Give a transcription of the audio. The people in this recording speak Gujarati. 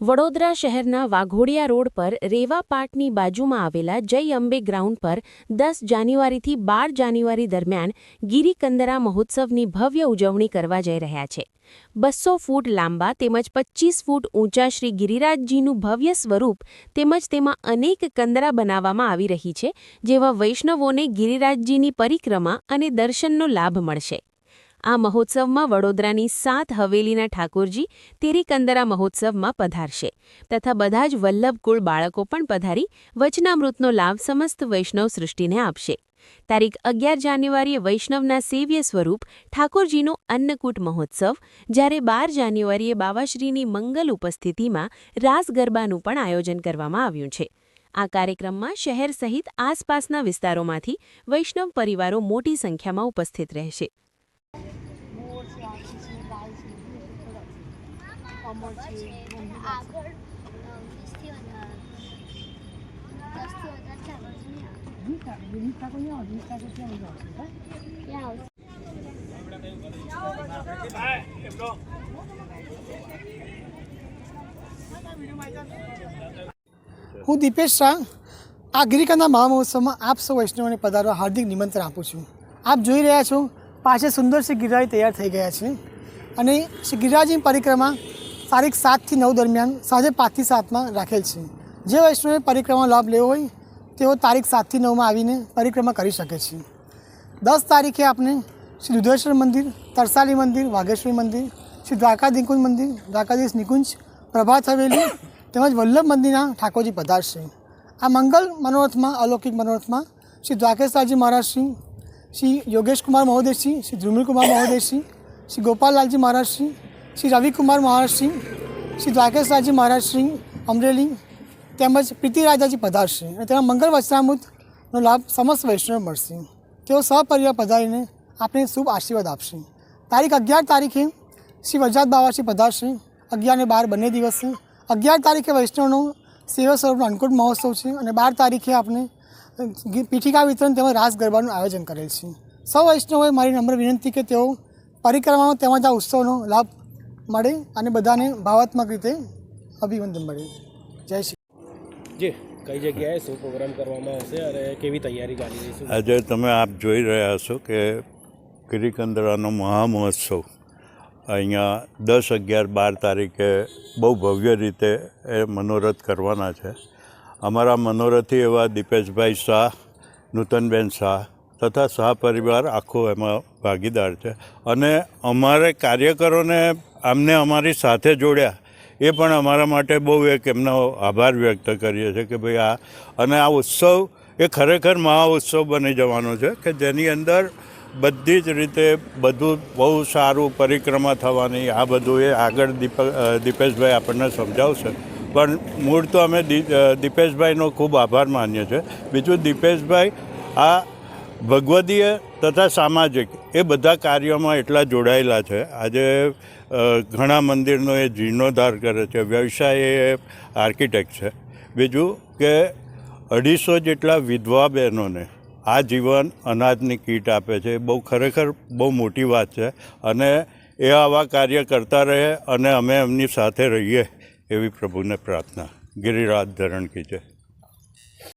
વડોદરા શહેરના વાઘોડિયા રોડ પર રેવા પાર્કની બાજુમાં આવેલા જય અંબે ગ્રાઉન્ડ પર દસ જાન્યુઆરીથી બાર જાન્યુઆરી દરમિયાન ગિરિકંદરા મહોત્સવની ભવ્ય ઉજવણી કરવા જઈ રહ્યા છે. બસો ફૂટ લાંબા તેમજ પચ્ચીસ ફૂટ ઊંચા શ્રી ગિરિરાજજીનું ભવ્ય સ્વરૂપ તેમજ તેમાં અનેક કંદરા બનાવવામાં આવી રહી છે, જેવા વૈષ્ણવોને ગિરિરાજજીની પરિક્રમા અને દર્શનનો લાભ મળશે. આ મહોત્સવમાં વડોદરાની સાત હવેલીના ઠાકોરજી તેરીકંદરા મહોત્સવમાં પધારશે તથા બધા જ વલ્લભકુળ બાળકો પણ પધારી વચનામૃતનો લાભ સમસ્ત વૈષ્ણવ સૃષ્ટિને આપશે. તારીખ અગિયાર જાન્યુઆરીએ વૈષ્ણવના સેવ્ય સ્વરૂપ ઠાકોરજીનો અન્નકૂટ મહોત્સવ, જ્યારે બાર જાન્યુઆરીએ બાવાશ્રીની મંગલ ઉપસ્થિતિમાં રાસ ગરબાનું પણ આયોજન કરવામાં આવ્યું છે. આ કાર્યક્રમમાં શહેર સહિત આસપાસના વિસ્તારોમાંથી વૈષ્ણવ પરિવારો મોટી સંખ્યામાં ઉપસ્થિત રહેશે મોર છે હાથી છે ગાય છે કમળ છે. આગળ વીસથી વધારે દસથી વધારે ચાલો ટાકા નહીં આવે, વીસ ટાકા ત્યાં આવશે, હા? આવશે હું દીપેશ શાહ આ ગિરિકાના મહામહોત્સવમાં આપ સૌ વૈષ્ણવને પધારવા હાર્દિક નિમંત્રણ આપું છું આપ જોઈ રહ્યા છો પાછળ સુંદર શ્રી ગિરિરાજ તૈયાર થઈ ગયા છે અને શ્રી ગિરિરાજની પરિક્રમા તારીખ સાતથી નવ દરમિયાન સાંજે પાંચથી સાતમાં રાખેલ છે. જે વૈષ્ણવે પરિક્રમા લાભ લેવો હોય, તેઓ તારીખ સાતથી નવમાં આવીને પરિક્રમા કરી શકે છે. દસ તારીખે આપણે શ્રી દુધેશ્વર મંદિર, તરસાલી મંદિર, વાઘેશ્વરી મંદિર, શ્રી દ્વારકાધીકુંજ મંદિર, દ્વારકાધીશ નિકુંજ, પ્રભાત હવેલી તેમજ વલ્લભ મંદિરના ઠાકોરજી પધારશે. આ મંગલ મનોરથમાં, અલૌકિક મનોરથમાં શ્રી દ્વારકેશરાજી મહારાજશ્રી, શ્રી યોગેશ કુમાર મહોદયશ્રી, શ્રી ધ્રુમિલ કુમાર મહોદયશ્રી, શ્રી ગોપાલલાલજી મહારાજશ્રી શ્રી રવિકુમાર મહારાજશ્રી શ્રી દ્વારકેશરાજી મહારાજશ્રી અમરેલી, તેમજ પ્રીતિરાજાજી પધારશે અને તેના મંગળ વચનામૃતનો લાભ સમસ્ત વૈષ્ણવ મળશે. તેઓ સહપરિવાર પધારીને આપણે શુભ આશીર્વાદ આપશે. તારીખ અગિયાર તારીખે શ્રી વરજાત બાવાશ્રી પધારશે. અગિયાર ને બાર બંને દિવસે. અગિયાર તારીખે વૈષ્ણવનો સેવા સ્વરૂપનો અન્નકૂટ મહોત્સવ છે અને બાર તારીખે આપણે પીઠિકા વિતરણ તેમજ રાસ ગરબાનું આયોજન કરેલ છે. સૌ વૈષ્ણવોએ મારી નમ્ર વિનંતી કે તેઓ પરિક્રમાનો તેમજ આ ઉત્સવનો લાભ મળે અને બધાને ભાવાત્મક રીતે અભિવંદન મળે. જય શ્રી જી. કઈ જગ્યાએ શું પ્રોગ્રામ કરવામાં આવશે અને કેવી તૈયારી ચાલી રહી છે? આજે તમે આપ જોઈ રહ્યા છો કે ગિરિકંદરાનો મહામહોત્સવ અહીંયા દસ અગિયાર બાર તારીખે બહુ ભવ્ય રીતે એ મનોરથ કરવાના છે. અમારા મનોરથી એવા દીપેશભાઈ શાહ નૂતનબેન શાહ તથા સહપરિવાર પરિવાર આખો એમાં ભાગીદાર છે. અને અમારે કાર્યકરોને આમને અમારી સાથે જોડ્યા, એ પણ અમારા માટે બહુ એક એમનો આભાર વ્યક્ત કરીએ છીએ કે ભાઈ આ, અને આ ઉત્સવ એ ખરેખર મહા ઉત્સવ બની જવાનો છે કે જેની અંદર બધી જ રીતે બધું બહુ સારું પરિક્રમા થવાની, આ બધું એ આગળ દીપ દીપેશભાઈ આપણને સમજાવશે. પણ મૂળ તો અમે દીપેશભાઈનો ખૂબ આભાર માનીએ છીએ. બીજું દીપેશભાઈ, આ ભગવદીય તથા સામાજિક એ બધા કાર્યોમાં એટલા જોડાયેલા છે. આજે ઘણા મંદિરનો એ જીર્ણોદ્ધાર કરે છે. વ્યવસાય એ આર્કિટેક્ટ છે. બીજું કે અઢીસો જેટલા વિધવા બહેનોને આ જીવન અનાજની કીટ આપે છે. એ બહુ ખરેખર બહુ મોટી વાત છે અને એ આવા કાર્ય કરતા રહે અને અમે એમની સાથે રહીએ એવી પ્રભુને પ્રાર્થના. ગિરિરાજ ધરણ કી છે